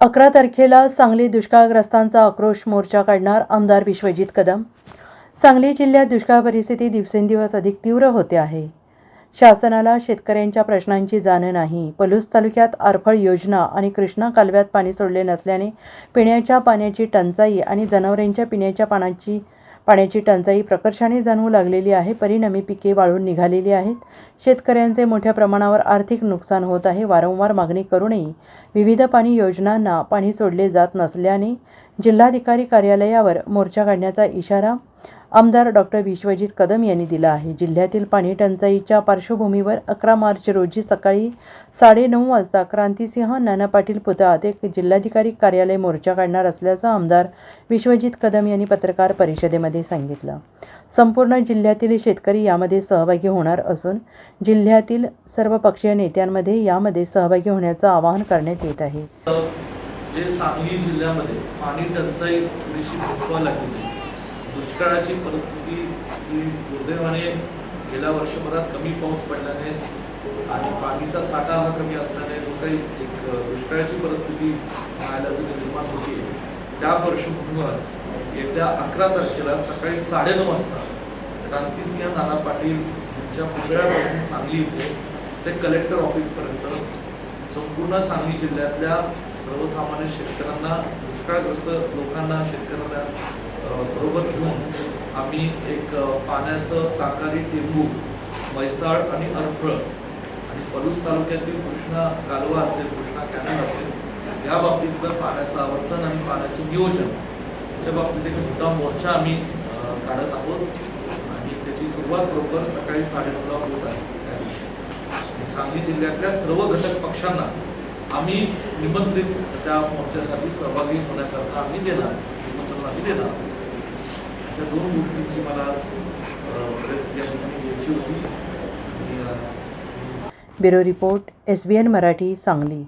अकरा तारखेला सांगली दुष्काळग्रस्तांचा आक्रोश मोर्चा काढणार आमदार विश्वजित कदम. सांगली जिल्ह्यात दुष्काळ परिस्थिती दिवसेंदिवस अधिक तीव्र होते आहे. शासनाला शेतकऱ्यांच्या प्रश्नांची जाण नाही. पलूस तालुक्यात आरफळ योजना आणि कृष्णा कालव्यात पाणी सोडले नसल्याने पिण्याच्या पाण्याची टंचाई आणि जनावरांच्या पिण्याच्या पाण्याची पाण्याची टंचाई प्रकर्षाने जाणवू लागलेली आहे. परिणामी पिके वाळून निघालेली आहेत. शेतकऱ्यांचे मोठ्या प्रमाणावर आर्थिक नुकसान होत आहे. वारंवार मागणी करूनही विविध पाणी योजनांना पाणी सोडले जात नसल्याने जिल्हाधिकारी कार्यालयावर मोर्चा काढण्याचा इशारा आमदार डॉक्टर विश्वजित कदम यांनी दिला आहे. जिल्ह्यातील पाणी टंचाईच्या पार्श्वभूमीवर अकरा मार्च रोजी सकाळी साडेनऊ वाजता क्रांतिसिंह नाना पाटील पुतळात एक जिल्हाधिकारी कार्यालय मोर्चा काढणार असल्याचं आमदार विश्वजित कदम यांनी पत्रकार परिषदेमध्ये सांगितलं. संपूर्ण जिल्ह्यातील शेतकरी यामध्ये सहभागी होणार असून जिल्ह्यातील सर्व पक्षीय नेत्यांमध्ये यामध्ये सहभागी होण्याचं आवाहन करण्यात येत आहे. जे सांगली जिल्ह्यामध्ये पाणी टंचाई थोडीशी लागली. दुष्काळाची परिस्थिती ही दुर्दैवाने गेल्या वर्षभरात कमी पाऊस पडल्याने आणि पाणीचा साठा हा कमी असल्याने जो काही एक दुष्काळाची परिस्थिती नायलाजाने निर्माण होती त्या पार्श्वभूमीवर येत्या अकरा तारखेला सकाळी साडेनऊ वाजता क्रांतिसिंह नाना पाटील यांच्या पुतळ्यापासून सांगली इथे ते कलेक्टर ऑफिसपर्यंत संपूर्ण सांगली जिल्ह्यातल्या सर्वसामान्य शेतकऱ्यांना दुष्काळग्रस्त लोकांना शेतकऱ्यांना बरोबर घेऊन आम्ही एक पाण्याचं ताकारी टेंबू म्हैसाळ आणि अरफळ आणि पलूस तालुक्यातील कृष्णा कालवा असेल कृष्णा कॅनल असेल या बाबतीतलं पाण्याचं आवर्तन आणि पाण्याचं नियोजन याच्या बाबतीत एक मोठा मोर्चा आम्ही काढत आहोत आणि त्याची सुरुवात बरोबर सकाळी साडेनऊला होत आहे त्या दिवशी. सांगली जिल्ह्यातल्या सर्व घटक पक्षांना आम्ही निमंत्रित त्या मोर्चासाठी सहभागी होण्याकरता आम्ही देणार निमंत्रण आम्ही देणार. अशा दोन गोष्टींची मला आज प्रेस या ठिकाणी घ्यायची होती. Bureau report S B N Marathi Sangli.